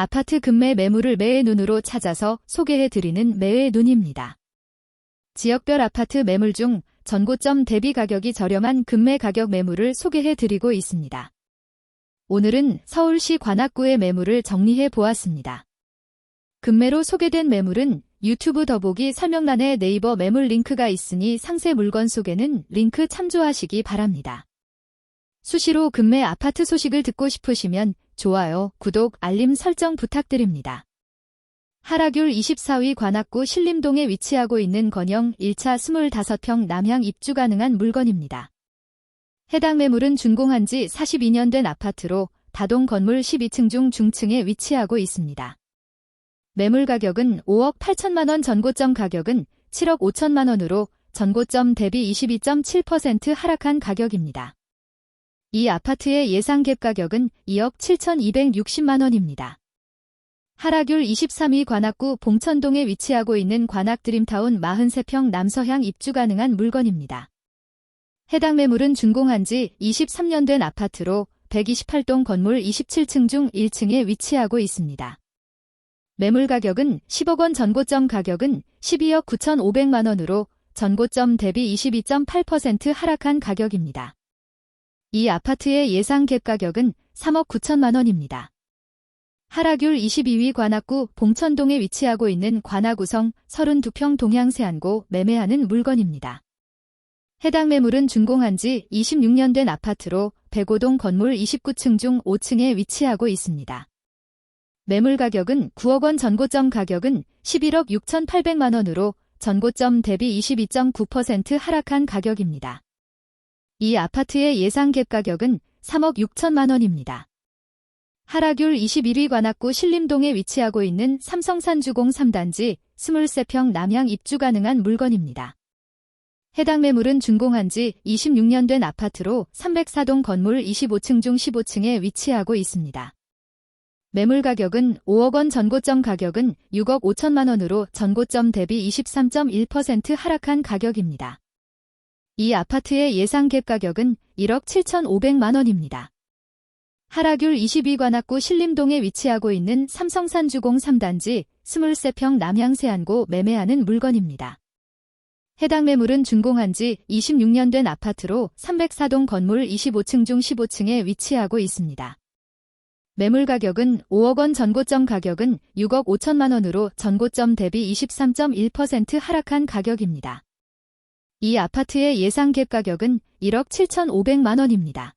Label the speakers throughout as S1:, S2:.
S1: 아파트 급매 매물을 매의 눈으로 찾아서 소개해드리는 매의 눈입니다. 지역별 아파트 매물 중 전고점 대비 가격이 저렴한 급매 가격 매물을 소개해드리고 있습니다. 오늘은 서울시 관악구의 매물을 정리해 보았습니다. 급매로 소개된 매물은 유튜브 더보기 설명란에 네이버 매물 링크가 있으니 상세 물건 소개는 링크 참조하시기 바랍니다. 수시로 급매 아파트 소식을 듣고 싶으시면 좋아요, 구독, 알림 설정 부탁드립니다. 하라귤 24위 관악구 신림동에 위치하고 있는 건영 1차 25평 남향 입주 가능한 물건입니다. 해당 매물은 준공한 지 42년 된 아파트로 다동 건물 12층 중 중층에 위치하고 있습니다. 매물 가격은 5억 8천만 원 전고점 가격은 7억 5천만 원으로 전고점 대비 22.7% 하락한 가격입니다. 이 아파트의 예상 갭 가격은 2억 7,260만 원입니다. 하라귤 23위 관악구 봉천동에 위치하고 있는 관악 드림타운 43평 남서향 입주 가능한 물건입니다. 해당 매물은 준공한 지 23년 된 아파트로 128동 건물 27층 중 1층에 위치하고 있습니다. 매물 가격은 10억 원 전고점 가격은 12억 9,500만 원으로 전고점 대비 22.8% 하락한 가격입니다. 이 아파트의 예상 갭 가격은 3억 9천만 원입니다. 하라귤 22위 관악구 봉천동에 위치하고 있는 관악구성 32평 동향세안고 매매하는 물건입니다. 해당 매물은 준공한 지 26년 된 아파트로 105동 건물 29층 중 5층에 위치하고 있습니다. 매물 가격은 9억 원 전고점 가격은 11억 6,800만 원으로 전고점 대비 22.9% 하락한 가격입니다. 이 아파트의 예상 갭 가격은 3억 6천만 원입니다. 하라귤 21위 관악구 신림동에 위치하고 있는 삼성산주공 3단지 23평 남향 입주 가능한 물건입니다. 해당 매물은 준공한 지 26년 된 아파트로 304동 건물 25층 중 15층에 위치하고 있습니다. 매물 가격은 5억 원 전고점 가격은 6억 5천만 원으로 전고점 대비 23.1% 하락한 가격입니다. 이 아파트의 예상 갭 가격은 1억 7,500만 원입니다. 하라귤 22 관악구 신림동에 위치하고 있는 삼성산주공 3단지 23평 남향세안고 매매하는 물건입니다. 해당 매물은 준공한 지 26년 된 아파트로 304동 건물 25층 중 15층에 위치하고 있습니다. 매물 가격은 5억 원 전고점 가격은 6억 5천만 원으로 전고점 대비 23.1% 하락한 가격입니다. 이 아파트의 예상 갭 가격은 1억 7,500만 원입니다.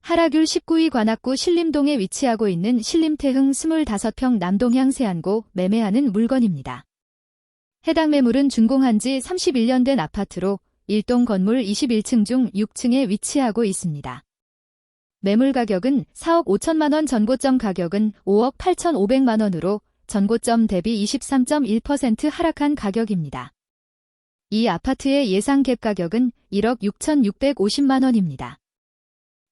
S1: 하라귤 19위 관악구 신림동에 위치하고 있는 신림태흥 25평 남동향 세안고 매매하는 물건입니다. 해당 매물은 준공한 지 31년 된 아파트로 1동 건물 21층 중 6층에 위치하고 있습니다. 매물 가격은 4억 5천만 원 전고점 가격은 5억 8천 5백만 원으로 전고점 대비 23.1% 하락한 가격입니다. 이 아파트의 예상 갭 가격은 1억 6,650만 원입니다.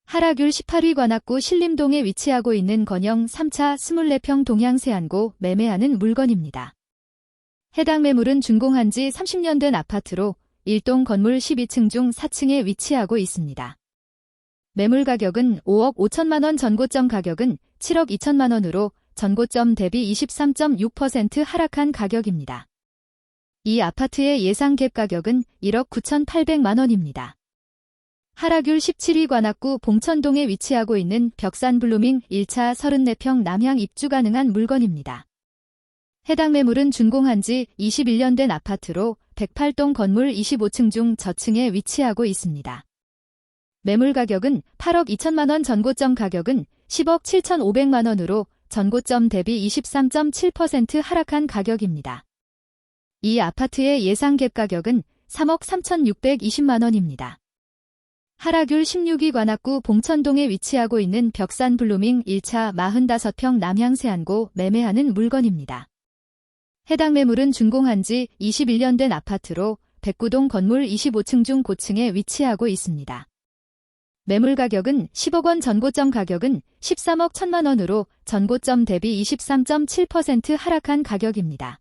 S1: 하라귤 18위 관악구 신림동에 위치하고 있는 건영 3차 24평 동향 세안고 매매하는 물건입니다. 해당 매물은 준공한 지 30년 된 아파트로 1동 건물 12층 중 4층에 위치하고 있습니다. 매물 가격은 5억 5천만 원 전고점 가격은 7억 2천만 원으로 전고점 대비 23.6% 하락한 가격입니다. 이 아파트의 예상 갭 가격은 1억 9,800만 원입니다. 하라귤 17위 관악구 봉천동에 위치하고 있는 벽산 블루밍 1차 34평 남향 입주 가능한 물건입니다. 해당 매물은 준공한 지 21년 된 아파트로 108동 건물 25층 중 저층에 위치하고 있습니다. 매물 가격은 8억 2천만 원 전고점 가격은 10억 7천 5백만 원으로 전고점 대비 23.7% 하락한 가격입니다. 이 아파트의 예상 갭 가격은 3억 3,620만 원입니다. 하라귤 16위 관악구 봉천동에 위치하고 있는 벽산 블루밍 1차 45평 남향세안고 매매하는 물건입니다. 해당 매물은 준공한 지 21년 된 아파트로 109동 건물 25층 중 고층에 위치하고 있습니다. 매물 가격은 10억 원 전고점 가격은 13억 1천만 원으로 전고점 대비 23.7% 하락한 가격입니다.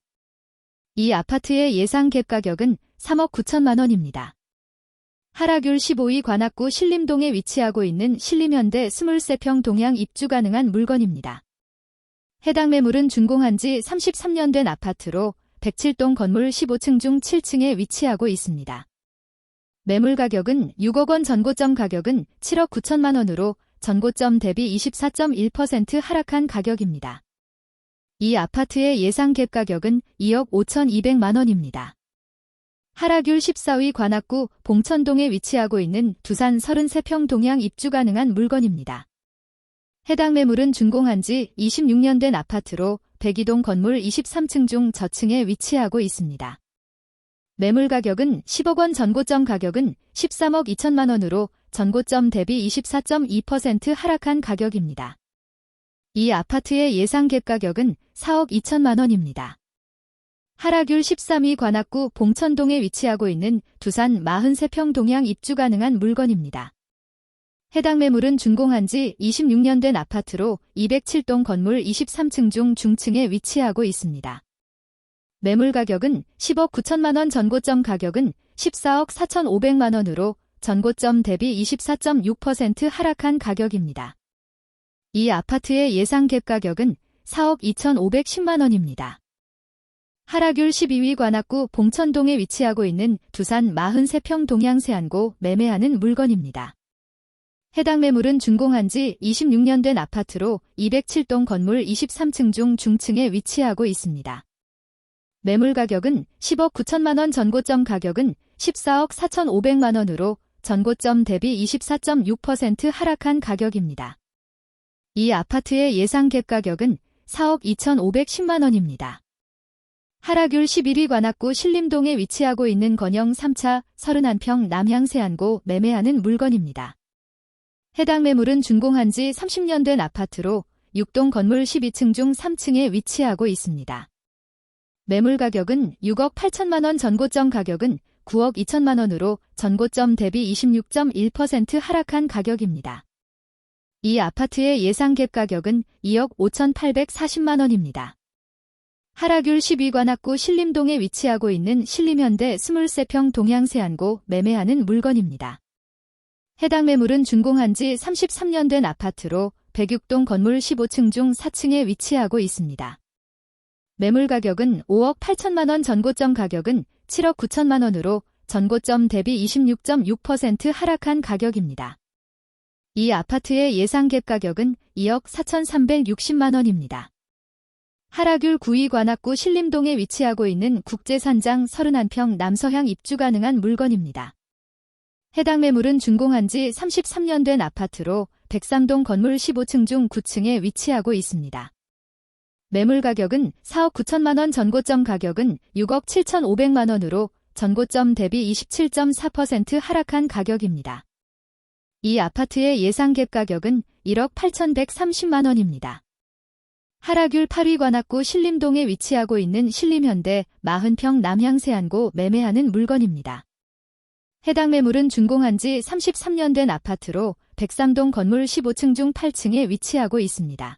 S1: 이 아파트의 예상 갭 가격은 3억 9천만 원입니다. 하라귤 15위 관악구 신림동에 위치하고 있는 신림현대 23평 동향 입주 가능한 물건입니다. 해당 매물은 준공한 지 33년 된 아파트로 107동 건물 15층 중 7층에 위치하고 있습니다. 매물 가격은 6억 원 전고점 가격은 7억 9천만 원으로 전고점 대비 24.1% 하락한 가격입니다. 이 아파트의 예상 갭 가격은 2억 5천2백만 원입니다. 하락율 14위 관악구 봉천동에 위치하고 있는 두산 33평 동양 입주 가능한 물건입니다. 해당 매물은 준공한 지 26년 된 아파트로 102동 건물 23층 중 저층에 위치하고 있습니다. 매물 가격은 10억 원 전고점 가격은 13억 2천만 원으로 전고점 대비 24.2% 하락한 가격입니다. 이 아파트의 예상 갭 가격은 4억 2천만 원입니다. 하락율 13위 관악구 봉천동에 위치하고 있는 두산 43평 동양 입주 가능한 물건입니다. 해당 매물은 준공한 지 26년 된 아파트로 207동 건물 23층 중 중층에 위치하고 있습니다. 매물 가격은 10억 9천만 원 전고점 가격은 14억 4천 5백만 원으로 전고점 대비 24.6% 하락한 가격입니다. 이 아파트의 예상 갭 가격은 4억 2천5백십만 원입니다. 하락율 12위 관악구 봉천동에 위치하고 있는 두산 43평 동양세안고 매매하는 물건입니다. 해당 매물은 준공한 지 26년 된 아파트로 207동 건물 23층 중 중층에 위치하고 있습니다. 매물 가격은 10억 9천만 원 전고점 가격은 14억 4천5백만 원으로 전고점 대비 24.6% 하락한 가격입니다. 이 아파트의 예상 갭 가격은 4억 2천5백십만 원입니다. 하락율 11위 관악구 신림동에 위치하고 있는 건영 3차 31평 남향세안고 매매하는 물건입니다. 해당 매물은 준공한 지 30년 된 아파트로 6동 건물 12층 중 3층에 위치하고 있습니다. 매물 가격은 6억 8천만 원 전고점 가격은 9억 2천만 원으로 전고점 대비 26.1% 하락한 가격입니다. 이 아파트의 예상 갭 가격은 2억 5천8백사십만 원입니다. 하락율 10위 관악구 신림동에 위치하고 있는 신림현대 23평 동양세안고 매매하는 물건입니다. 해당 매물은 준공한 지 33년 된 아파트로 106동 건물 15층 중 4층에 위치하고 있습니다. 매물 가격은 5억 8천만 원 전고점 가격은 7억 9천만 원으로 전고점 대비 26.6% 하락한 가격입니다. 이 아파트의 예상 갭 가격은 2억 4천3백육십만 원입니다. 하락율 9위 관악구 신림동에 위치하고 있는 국제산장 31평 남서향 입주 가능한 물건입니다. 해당 매물은 준공한 지 33년 된 아파트로 백상동 건물 15층 중 9층에 위치하고 있습니다. 매물 가격은 4억 9천만 원 전고점 가격은 6억 7천 5백만 원으로 전고점 대비 27.4% 하락한 가격입니다. 이 아파트의 예상 갭 가격은 1억 8천130만 원입니다. 하락율 8위 관악구 신림동에 위치하고 있는 신림현대 40평 남향세안고 매매하는 물건입니다. 해당 매물은 준공한 지 33년 된 아파트로 백삼동 건물 15층 중 8층에 위치하고 있습니다.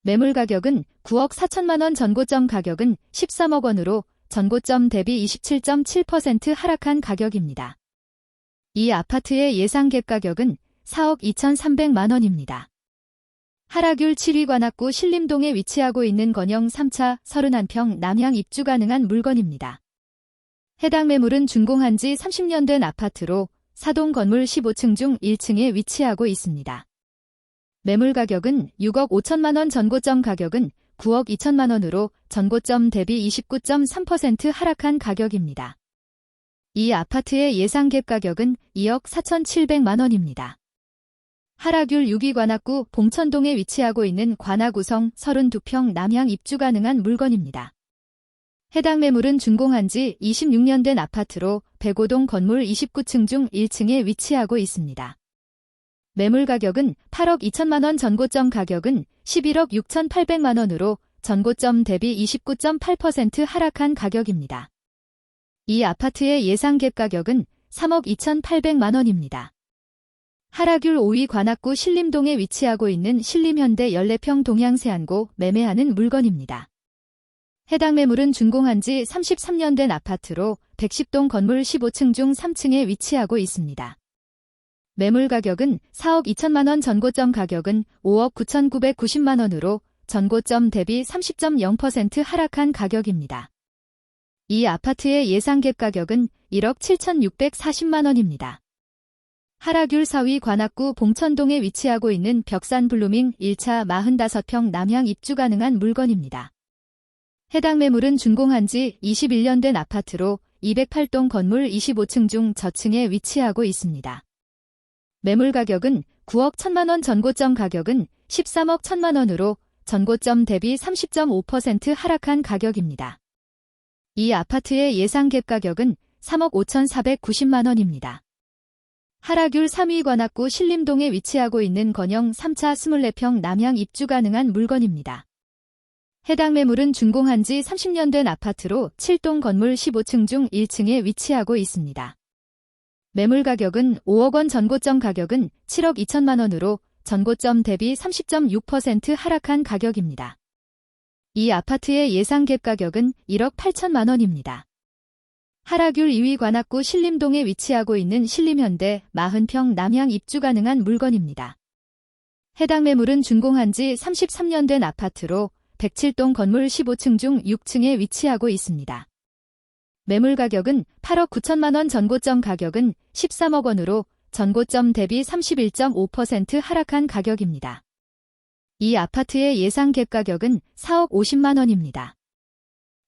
S1: 매물 가격은 9억 4천만 원 전고점 가격은 13억 원으로 전고점 대비 27.7% 하락한 가격입니다. 이 아파트의 예상 갭 가격은 4억 2천3백만 원입니다. 하락율 7위 관악구 신림동에 위치하고 있는 건영 3차 31평 남향 입주 가능한 물건입니다. 해당 매물은 준공한 지 30년 된 아파트로 사동 건물 15층 중 1층에 위치하고 있습니다. 매물 가격은 6억 5천만 원 전고점 가격은 9억 2천만 원으로 전고점 대비 29.3% 하락한 가격입니다. 이 아파트의 예상 갭 가격은 2억 4천7백만 원입니다. 하락율 6위 관악구 봉천동에 위치하고 있는 관악구성 32평 남향 입주 가능한 물건입니다. 해당 매물은 준공한 지 26년 된 아파트로 105동 건물 29층 중 1층에 위치하고 있습니다. 매물 가격은 8억 2천만 원 전고점 가격은 11억 6천 8백만 원으로 전고점 대비 29.8% 하락한 가격입니다. 이 아파트의 예상 갭 가격은 3억 2천8백만 원입니다. 하락율 5위 관악구 신림동에 위치하고 있는 신림현대 14평 동양세안고 매매하는 물건입니다. 해당 매물은 준공한 지 33년 된 아파트로 110동 건물 15층 중 3층에 위치하고 있습니다. 매물 가격은 4억 2천만 원 전고점 가격은 5억 9천9백구십만 원으로 전고점 대비 30.0% 하락한 가격입니다. 이 아파트의 예상갭 가격은 1억 7,640만 원입니다. 하락율 4위 관악구 봉천동에 위치하고 있는 벽산 블루밍 1차 45평 남향 입주 가능한 물건입니다. 해당 매물은 준공한 지 21년 된 아파트로 208동 건물 25층 중 저층에 위치하고 있습니다. 매물 가격은 9억 1천만 원 전고점 가격은 13억 1천만 원으로 전고점 대비 30.5% 하락한 가격입니다. 이 아파트의 예상 갭 가격은 3억 5,490만 원입니다. 하락율 3위 관악구 신림동에 위치하고 있는 건영 3차 24평 남향 입주 가능한 물건입니다. 해당 매물은 준공한 지 30년 된 아파트로 7동 건물 15층 중 1층에 위치하고 있습니다. 매물 가격은 5억 원 전고점 가격은 7억 2천만 원으로 전고점 대비 30.6% 하락한 가격입니다. 이 아파트의 예상 갭 가격은 1억 8천만 원입니다. 하락율 2위 관악구 신림동에 위치하고 있는 신림현대 40평 남향 입주 가능한 물건입니다. 해당 매물은 준공한 지 33년 된 아파트로 107동 건물 15층 중 6층에 위치하고 있습니다. 매물 가격은 8억 9천만 원 전고점 가격은 13억 원으로 전고점 대비 31.5% 하락한 가격입니다. 이 아파트의 예상 갭 가격은 4억 50만 원입니다.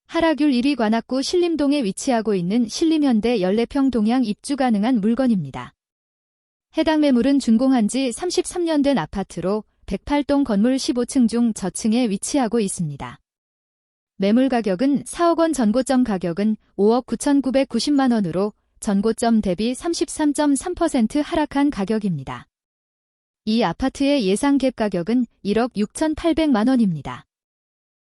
S1: 하락율 1위 관악구 신림동에 위치하고 있는 신림현대 14평 동향 입주 가능한 물건입니다. 해당 매물은 준공한 지 33년 된 아파트로 108동 건물 15층 중 저층에 위치하고 있습니다. 매물 가격은 4억 원 전고점 가격은 5억 9,990만 원으로 전고점 대비 33.3% 하락한 가격입니다. 이 아파트의 예상 갭 가격은 1억 6,800만 원입니다.